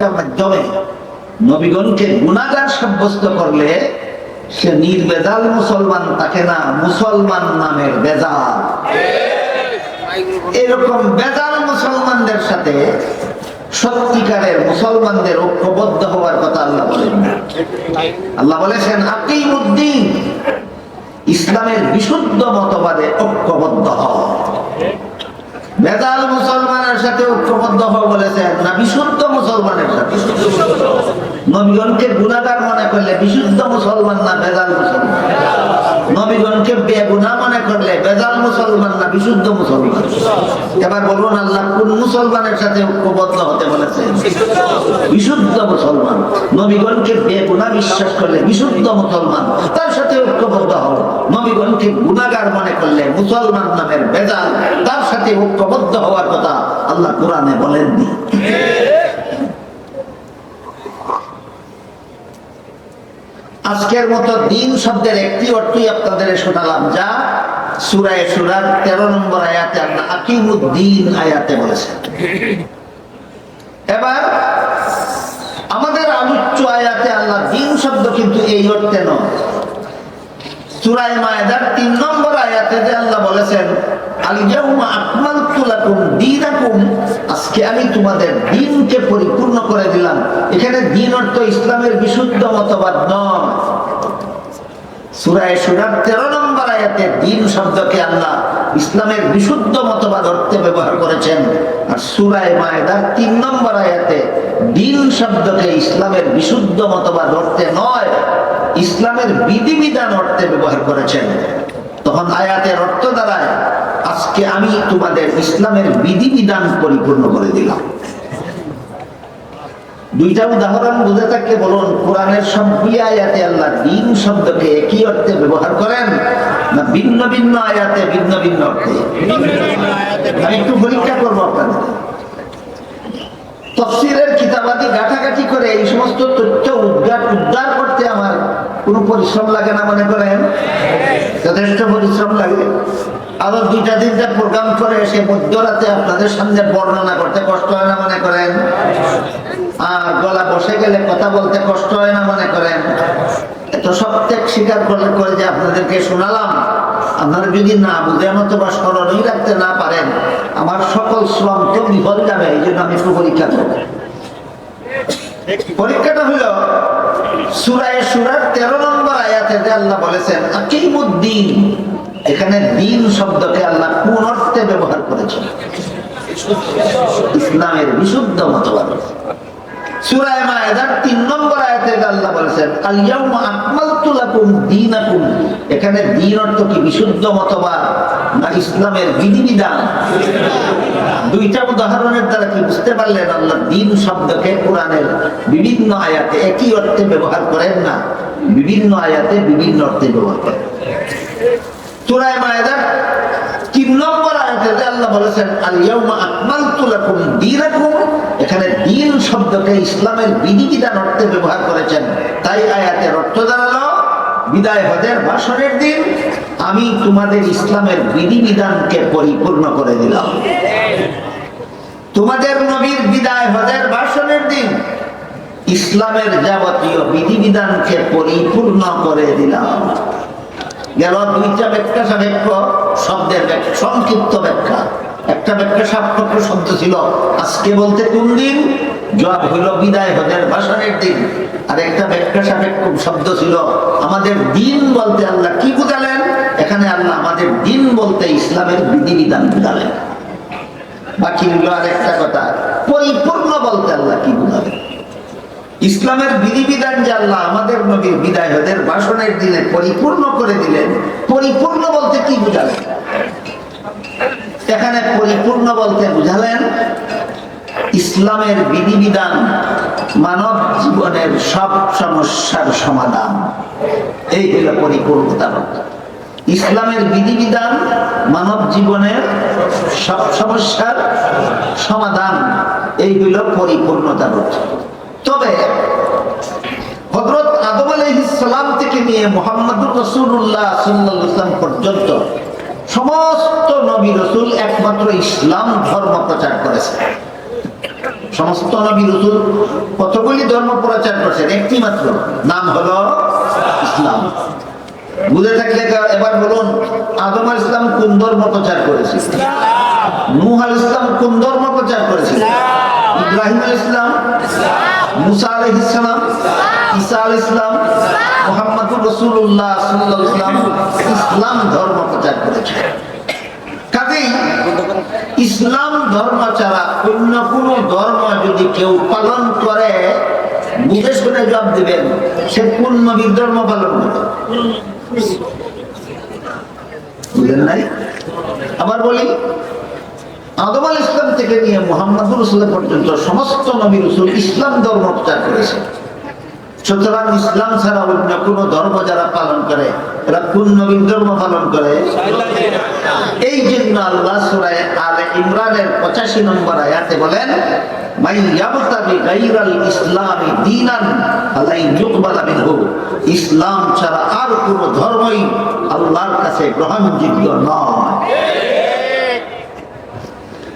মাধ্যমে নবীগণকে গুণাগার সাব্যস্ত করলে সে নির্বেজাল মুসলমান তাকে না মুসলমান নামের বেজাল। এরকম বেজাল মুসলমানদের সাথে সত্যিকারের মুসলমানদের ঐক্যবদ্ধ হওয়ার কথা আল্লাহ বলেন আল্লাহ বলেছেন, আকিমুদ্দিন, ইসলামের বিশুদ্ধ মতবাদে ঐক্যবদ্ধ হওয়া বেদাল মুসলমানের সাথে ঐক্যবদ্ধ হওয়া বলেছেন না, বিশুদ্ধ মুসলমানের সাথে। নবীগণকে গুণাগার মনে করলে বিশুদ্ধ মুসলমান না বেদাল মুসলমান? নবীগণকে বেগুনা মনে করলে বেজাল মুসলমান না বিশুদ্ধ মুসলমান? এবার বলুন আল্লাহ কোন মুসলমানের সাথে ঐক্যবদ্ধ হতে বলেছেন? বিশুদ্ধ মুসলমান। নবীগণকে বেগুনা বিশ্বাস করলে বিশুদ্ধ মুসলমান। তার সাথে ঐক্যবদ্ধ হও। নবীগণকে গুণাগার মনে করলে মুসলমান নামের বেজাল তার সাথে ঐক্যবদ্ধ হওয়ার কথা আল্লাহ কোরআনে বলেননি। আজকের মতো দিন শব্দের একটি অর্থই আপনাদের শোনালাম, যা সুরায় সুরার তেরো নম্বর আয়াতে আকিমুদ্দিন আয়াতে বলেছেন। এবার আমাদের আলোচ্য আয়াতে আল্লাহ দিন শব্দ কিন্তু এই অর্থে নয়। তিন নম্বর আয়াতে যে আল্লাহ বলেছেন ইসলামের বিশুদ্ধ মতবাদ নয়। সুরার তেরো নম্বর আয়াতে দিন শব্দকে আল্লাহ ইসলামের বিশুদ্ধ মতবাদ অর্থে ব্যবহার করেছেন। আর সুরায় মায়েদার তিন নম্বর আয়াতে দিন শব্দকে ইসলামের বিশুদ্ধ মতবাদ অর্থে নয়। ইসলামের বিধিবিধান অর্থে ব্যবহার করেছেন। তখন আয়াতের অর্থ দ্বারায় আজকে আমি তোমাদের ইসলামের বিধিবিধান পরিপূর্ণ করে দিলাম। দুইটা উদাহরণ বুঝে থাকলে বলুন কোরআনের সবই আয়াতে আল্লাহ দিন শব্দকে একই অর্থে ব্যবহার করেন না ভিন্ন ভিন্ন আয়াতে ভিন্ন ভিন্ন অর্থে? আমি একটু পরীক্ষা করব আপনাদের। তফসিলের কিতাবাদি ঘাটাঘাটি করে এই সমস্ত তথ্য উদ্ধার উদ্ধার করতে আমার কোনো পরিশ্রম লাগে না, মনে করেন? যথেষ্ট পরিশ্রম লাগে। আরও দুইটা তিনটা প্রোগ্রাম করে এসে মধ্যরাতে আপনাদের সামনে বর্ণনা করতে কষ্ট হয় না, মনে করেন? আর গলা বসে গেলে কথা বলতে কষ্ট হয় না, মনে করেন? এত সব ত্যাগ স্বীকার করে যে আপনাদেরকে শোনালাম। আপনারা যদি না বুঝে মতো বা স্মরণই রাখতে না পারেন, আমার সকল শ্রম তো বিফল যাবে, এই জন্য আমি একটু পরীক্ষা করব। পরীক্ষাটা হলো সুরায় সুরার তেরো নম্বর আয়াতে আল্লাহ বলেছেন, আকিমুদ্দিন এখানে দিন শব্দকে আল্লাহ কোন অর্থে ব্যবহার করেছেন? ইসলামের বিশুদ্ধ মতবাদ। ইসলামের বিধিবিধান? দুইটা উদাহরণের দ্বারা কি বুঝতে পারলেন আল্লাহ? দিন শব্দকে কোরআনের বিভিন্ন আয়াতে একই অর্থে ব্যবহার করেন না? বিভিন্ন আয়াতে বিভিন্ন অর্থে ব্যবহার করেন। মায়েদার তিন নম্বর আয়াতে আল্লাহ বলেছেন এখানে দিন শব্দকে ইসলামের বিধিবিধান অর্থে ব্যবহার করেছেন। তাই আয়াতের অর্থ দাঁড়াল, বিদায় হজের ভাষণের দিন আমি তোমাদের ইসলামের বিধিবিধানকে পরিপূর্ণ করে দিলাম। তোমাদের নবীর বিদায় হজের ভাষণের দিন ইসলামের যাবতীয় বিধিবিধানকে পরিপূর্ণ করে দিলাম। গেল দুইটা ব্যাখ্যা সাপেক্ষ, শব্দের সংক্ষিপ্ত ব্যাখ্যা। একটা ব্যাখ্যা সাপেক্ষ শব্দ ছিল। আজকে বলতে কোন দিন? জবাব হইল বিদায় হজের ভাষণের দিন। আর একটা ব্যাখ্যা সাপেক্ষ শব্দ ছিল, আমাদের দিন বলতে আল্লাহ কি বুঝালেন? এখানে আল্লাহ আমাদের দিন বলতে ইসলামের বিধিবিধান বুঝালেন। বাকি আর একটা কথা, পরিপূর্ণ বলতে আল্লাহ কি বুঝালেন? ইসলামের বিধিবিধান যে আল্লাহ আমাদের নবীর বিদায় হদের ভাষণের দিনে পরিপূর্ণ করে দিলেন, পরিপূর্ণ বলতে কি বুঝালেন? এখানে পরিপূর্ণ বলতে বুঝালেন, ইসলামের বিধিবিধান মানব জীবনের সব সমস্যার সমাধান। এই হলো পরিপূর্ণতা ইসলামের বিধিবিধান মানব জীবনের সব সমস্যার সমাধান। এই হইল পরিপূর্ণতা তবে হজরত আদম আলহিসাম থেকে নিয়ে মোহাম্মদুর রসুল্লাহ সাল্লাম পর্যন্ত সমস্ত নবী রসুল একমাত্র ইসলাম ধর্ম প্রচার করেছে। সমস্ত নবী রসুল কতগুলি ধর্ম প্রচার করেছেন? একটি মাত্র। নাম হলো ইসলাম। বুঝে থাকলে এবার বলুন আদম আল ইসলাম কোন ধর্ম প্রচার করেছে? নূহ আল ইসলাম কোন ধর্ম প্রচার করেছে? ইব্রাহিম আল ইসলাম মুসা আলহ ইসলাম ইসলাম ইসলাম ইসলাম ধর্ম প্রচার ইসলাম ছাড়া অন্য কোন ধর্ম যদি কেউ পালন করে, বুঝে শুনে জবাব দিবেন, সে কোন নবীর ধর্ম পালন করে বুঝলেন নাই? আবার বলি, আদম আল ইসলাম থেকে নিয়ে মোহাম্মদ পর্যন্ত সমস্ত নবী রসুল ইসলাম ধর্ম প্রচার করেছে সুতরাং ইসলাম ছাড়া অন্য কোন ধর্ম যারা পালন করে, এরা কোন নবীন ধর্ম পালন করে? এই জন্য আল্লাহ সুরায় আলে ইমরানের পঁচাশি নম্বর আয়াতে বলেন ইসলামি ছাড়া আর কোন ধর্মই আল্লাহর কাছে গ্রহণযোগ্য নয়।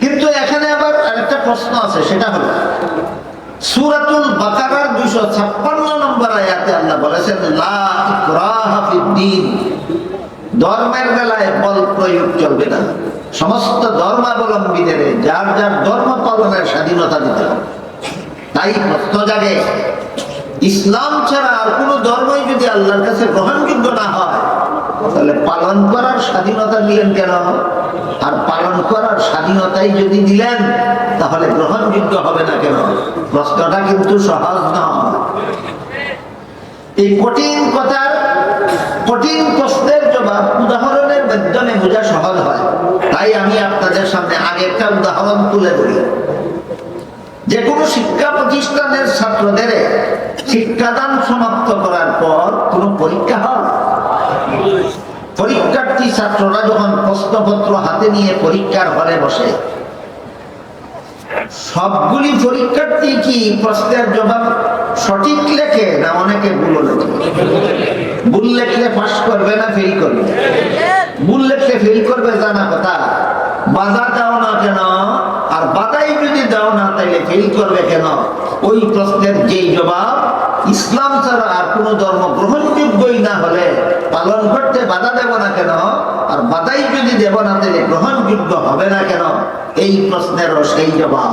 কিন্তু এখানে আবার আরেকটা প্রশ্ন আছে, সেটা হলো সূরাতুল বাকারার 256 নম্বর আয়াতে আল্লাহ বলেছেন ধর্মের বেলায় বল প্রয়োগ চলবে না। সমস্ত ধর্মাবলম্বীদের, যার যার ধর্ম পালনের স্বাধীনতা দিতে হবে। তাই প্রশ্ন জাগে, ইসলাম ছাড়া আর কোনো ধর্মই যদি আল্লাহর কাছে গ্রহণযোগ্য না হয় তাহলে পালন করার স্বাধীনতা দিলেন কেন? আর পালন করার স্বাধীনতাই যদি দিলেন, তাহলে গ্রহণযোগ্য হবে না কেন? প্রশ্নটা কিন্তু সহজ নয়। এই কঠিন কথার, কঠিন প্রশ্নের জবাব উদাহরণের মাধ্যমে বোঝা সহজ হয়। তাই আমি আপনাদের সামনে আগে একটা উদাহরণ তুলে ধরি। যে কোনো শিক্ষা প্রতিষ্ঠানের ছাত্রদের শিক্ষাদান সমাপ্ত করার পর কোনো পরীক্ষা হয়? পরীক্ষার্থী ছাত্ররা যখন প্রশ্নপত্র হাতে নিয়ে পরীক্ষার হলে বসে, সবগুলি পরীক্ষার্থী কি প্রশ্নের জবাব সঠিক লেখে না অনেকে ভুল লেখে? ভুল লেখলে পাস করবে না ফেল করবে? ভুল লেখলে ফেল করবে জানা কথা। বাধা দাও না কেন? আর বাধাই যদি দাও না, তাইলে ফেল করবে কেন? ওই প্রশ্নের যেই জবাব ইসলাম ছাড়া আর কোন ধর্ম গ্রহণযোগ্যই না হলে পালন করতে বাধা দেব না কেন? আর বাধাই যদি দেব না তাহলে গ্রহণযোগ্য হবে না কেন? এই প্রশ্নেরও সেই জবাব।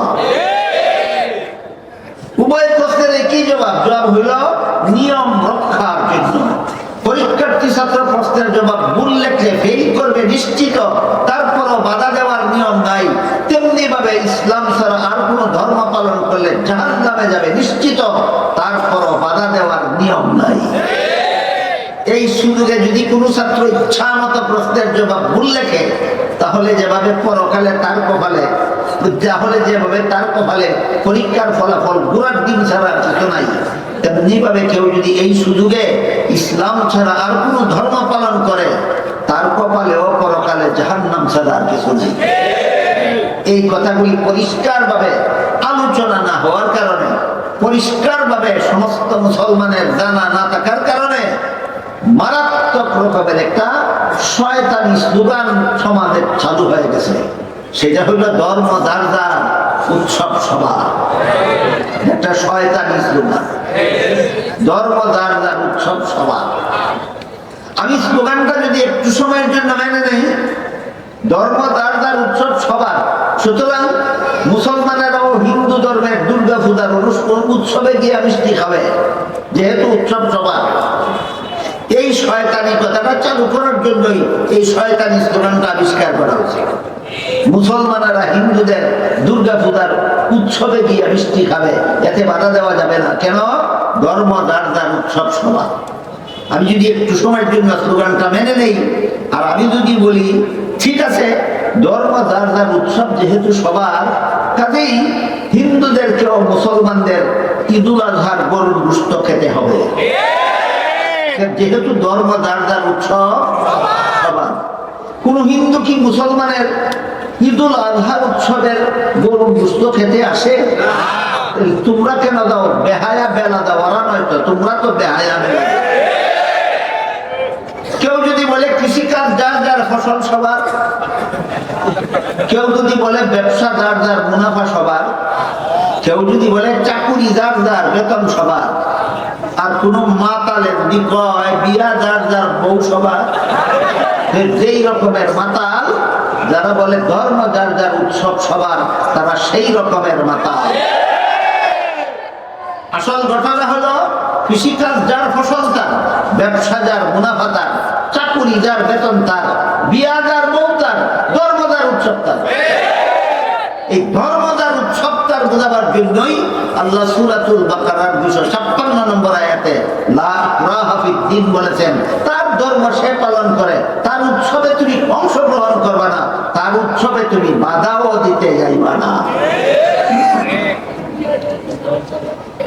উভয় প্রশ্নের একই জবাব? জবাব হইল নিয়ম রক্ষার জন্য। পরীক্ষার্থী ছাত্র প্রশ্নের জবাব ভুল লেখলে ফেল করবে নিশ্চিত। তারপরও বাধা নাই ভাবে ইসলাম ছাড়া আর কোনো ধর্ম পালন করলে জাহান নামে যাবে নিশ্চিত, তারপরও বাধা দেওয়ার নিয়ম নাই। এই সুযোগে যদি কোনো ছাত্র ইচ্ছা মতো প্রশ্নের জবাব ভুল লেখে, তাহলে যেভাবে পরকালে তার কপালে, তাহলে যেভাবে তার কপালে পরীক্ষার ফলাফল গুড়ার দিন ছাড়া কিছু নাই তেমনি ভাবে কেউ যদি এই সুযোগে ইসলাম ছাড়া আর কোনো ধর্ম পালন করে, তার কপালেও পরকালে জাহান্নাম ছাড়া আর কিছু নেই। এই কথাগুলি পরিষ্কারভাবে আলোচনা না হওয়ার কারণে, পরিষ্কারভাবে সমস্ত মুসলমানের জানা না থাকার কারণে মারাত্মক রকমের একটা শয়তানি স্লোগান সমাজে চালু হয়ে গেছে। সেটা হইল ধর্ম, যার যার উৎসব সভা। একটা শয়তানি স্লোগান। ধর্ম, যার যার উৎসব সভা। আমি স্লোগানটা যদি একটু সময়ের জন্য মেনে নেই ধর্ম যার যার উৎসব সবার। সুতরাং মুসলমানেরাও হিন্দু ধর্মের দুর্গা পূজার উৎসবে গিয়ে মিষ্টি খাবে, যেহেতু উৎসব সবার। এই শয়তানি কথাটা চালু করার জন্যই এই শয়তানি স্লোগানটা আবিষ্কার করা হয়েছে। মুসলমানেরা হিন্দুদের দুর্গা পূজার উৎসবে গিয়ে মিষ্টি খাবে, এতে বাধা দেওয়া যাবে না। কেন? ধর্ম যার যার উৎসব সভা আমি যদি একটু সময়ের জন্য স্লোগানটা মেনে নেই, আর আমি যদি বলি ঠিক আছে ধর্ম যার যার উৎসব যেহেতু সবার কাজেই হিন্দুদেরকেও মুসলমানদের ঈদুল আজহার গরুর গুস্ত খেতে হবে। যেহেতু ধর্ম যার যার উৎসব সবার। কোন হিন্দু কি মুসলমানের ঈদুল আজহার উৎসবের গরুর গুস্ত খেতে আসে? তোমরা কেন দাও? বেহায়া বেলা দাও ওরা নয়তো তোমরা তো বেহায়া বেলা দাও। কেউ যদি বলে কৃষিকাজ যার ফসল সবার। কেউ যদি বলে ব্যবসা যার যার, মুনাফা সবার। কেউ যদি বলে চাকুরি যার যার, বেতন সবার। আর কোন মাতালের যদি বিয়া যার যার, বউ সবার। যেই রকমের মাতাল, যারা বলে ধর্ম যার যার, উৎসব সবার, তারা সেই রকমের মাতাল। আসল ঘটনা হলো, কৃষিকাজ যার ফসল তার, ব্যবসা যার, মুনাফা তার। চাকুরি যার বেতন তার। বিয়া যার তার, ধর্মদার উৎসব তার। এই ধর্মদার উৎসবটার বোঝাবার জন্যই আল্লাহ সুরাতুল বাকারার দুশো ছাপ্পান্ন নম্বর আয়াতে ইকরাহা বলেছেন, তার ধর্ম সে পালন করে, তার উৎসবে তুমি অংশগ্রহণ করবা না, তার উৎসবে তুমি বাধাও দিতে যাইবা না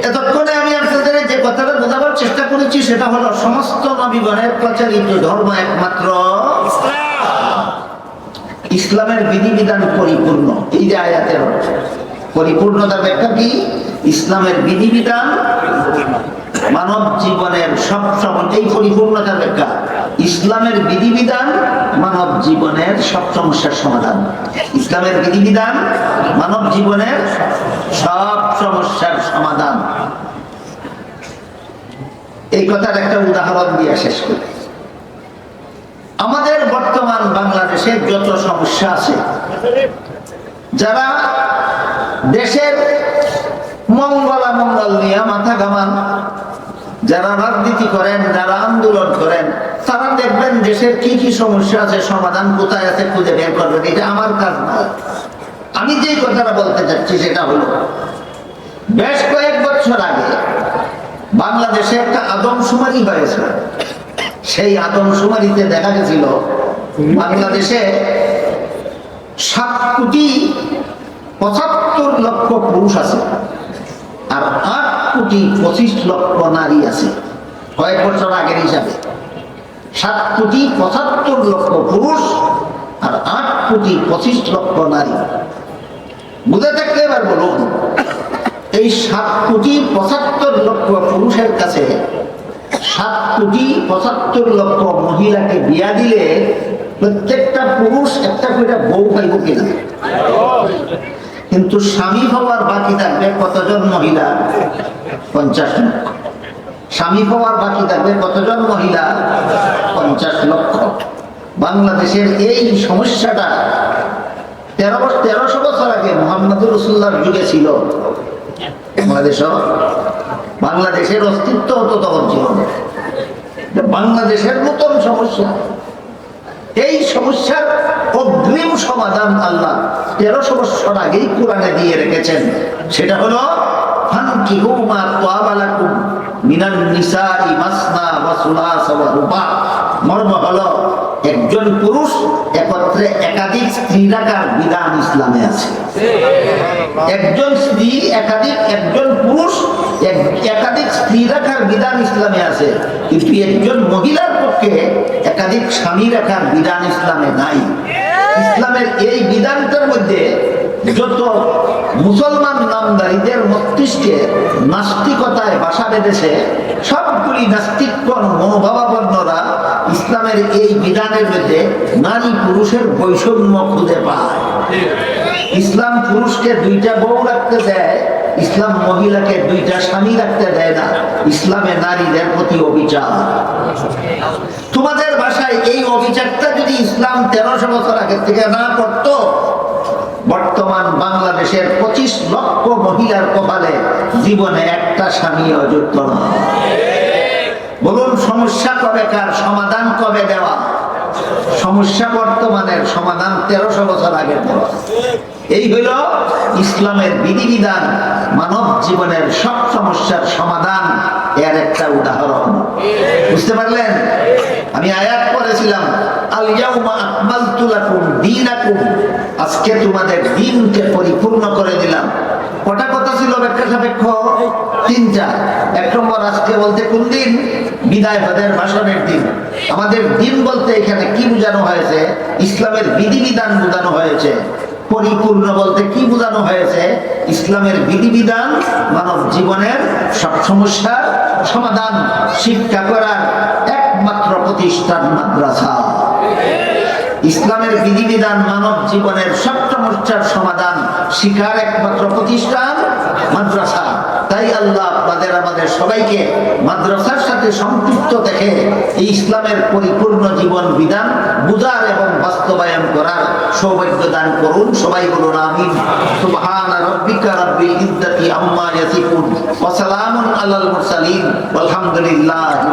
এতক্ষণে আমি আপনাদের যে কথাটা বোঝাবার চেষ্টা করেছি সেটা হলো সমস্ত নবীগণের প্রচারিত ধর্ম একমাত্র ইসলামের বিধিবিধান পরিপূর্ণ। এই যে আয়াতের অর্থ। পরিপূর্ণতার ব্যাখ্যা কি? ইসলামের বিধিবিধান মানব জীবনের সব সময় এই পরিপূর্ণতার ব্যাখ্যা। ইসলামের বিধিবিধান মানব জীবনের সব সমস্যার সমাধান। ইসলামের বিধিবিধান মানব জীবনের সব সমস্যার সমাধান। এই কথার একটা উদাহরণ দিয়ে শেষ করি। আমাদের বর্তমান বাংলাদেশের যত সমস্যা আছে, যারা দেশের মঙ্গলা মঙ্গল নিয়ে মাথা ঘামান, যারা রাজনীতি করেন, যারা আন্দোলন করেন, তারা দেখবেন দেশের কি কি সমস্যা আছে, সমাধান কোথায় আছে খুঁজে বের করবেন, এটা আমার কাজ না। আমি যে কথাটা বলতে চাচ্ছি সেটা হলো, বেশ কয়েক বছর আগে বাংলাদেশে একটা আদমশুমারি হয়েছে। সেই আদমশুমারিতে দেখা গেছিল, বাংলাদেশে সাত কোটি পঁচাত্তর লক্ষ পুরুষ আছে আর আট কোটি পঁচিশ লক্ষ নারী আছে, কয়েক বছর আগের হিসাবে। সাত কোটি পঁচাত্তর লক্ষ পুরুষ আর আট কোটি পঁচিশ লক্ষ নারী। বুঝে থাকলে এবার বলুন এই সাত কোটি পঁচাত্তর লক্ষ পুরুষের কাছে সাত কোটি পঁচাত্তর লক্ষ মহিলাকে বিয়া দিলে প্রত্যেকটা পুরুষ একটা করে বউ পাইব কিনা? কিন্তু স্বামী হওয়ার বাকি থাকবে কতজন মহিলা? পঞ্চাশ লক্ষ। স্বামী হওয়ার বাকি থাকবে কতজন মহিলা? পঞ্চাশ লক্ষ। বাংলাদেশের এই সমস্যাটা তেরো তেরোশো বছর আগে মোহাম্মদুর রসুল্লার যুগে ছিল। বাংলাদেশ বাংলাদেশের অস্তিত্ব তো তখন ছিল বাংলাদেশের নতুন সমস্যা। এই সমস্যার অগ্রিম সমাধান আল্লাহ তেরোশো বছর আগেই কোরআনে দিয়ে রেখেছেন। সেটা হলো মর্ম হলো একজন পুরুষ একত্রে একাধিক স্ত্রী রাখার বিধান ইসলামে আছে। একজন স্ত্রী একাধিক, একজন পুরুষ একাধিক স্ত্রী রাখার বিধান ইসলামে আছে, কিন্তু একজন মহিলার পক্ষে একাধিক স্বামী রাখার বিধান ইসলামে নাই। ইসলামের এই বিধানটার মধ্যে যত মুসলমান নামদারীদের মস্তিষ্কে নাস্তিকতায় বাসা বেঁধেছে, সবগুলি নাস্তিকগণ মনোভাবাপন্নরা ইসলামের এই বিধানের মধ্যে নারী পুরুষের বৈষম্য খুঁজে পায়। ইসলাম পুরুষকে দুইটা বউ রাখতে দেয়, ইসলাম মহিলাকে দুইটা স্বামী রাখতে দেয় না। ইসলামে নারীদের প্রতি অবিচার। তোমাদের ভাষায় এই অবিচারটা যদি ইসলাম তেরোশো বছর আগে থেকে না করত, বর্তমান বাংলাদেশের পঁচিশ লক্ষ মহিলার কপালে জীবনে একটা স্বামী অযুক্ত না। বলুন, সমস্যা কবে কার, সমাধান কবে দেওয়া? সমস্যা বর্তমানের সমাধান তেরোশো বছর আগে এই হইল ইসলামের বিধিবিধান মানব জীবনের সব সমস্যার সমাধান। এর একটা উদাহরণ। বুঝতে পারলেন? আমি আয়াত করেছিলাম আজকে তোমাদের দিনকে পরিপূর্ণ করে দিলাম। কটা কথা ছিল ব্যাখ্যা সাপেক্ষ? তিনটা। এক নম্বর আজকে বলতে কোন দিন? বিদায় হদের ভাষণের দিন। আমাদের দিন বলতে এখানে কি বোঝানো হয়েছে? ইসলামের বিধিবিধান বোঝানো হয়েছে। পরিপূর্ণ বলতে কি বোঝানো হয়েছে? ইসলামের বিধিবিধান মানব জীবনের সব সমস্যার সমাধান, শিক্ষা করার একমাত্র প্রতিষ্ঠান মাদ্রাসা। ইসলামের বিধিবিধান মানব জীবনের সব সমস্যার সমাধান শিকার একমাত্র প্রতিষ্ঠান মাদ্রাসা। তাই আল্লাহ আপনাদের আমাদের সবাইকে মাদ্রাসার সাথে সম্পৃক্ত দেখে এই ইসলামের পরিপূর্ণ জীবন বিধান বুঝার এবং বাস্তবায়ন করার সৌভাগ্য দান করুন। সবাই বলুন আমিন। আলহামদুলিল্লাহি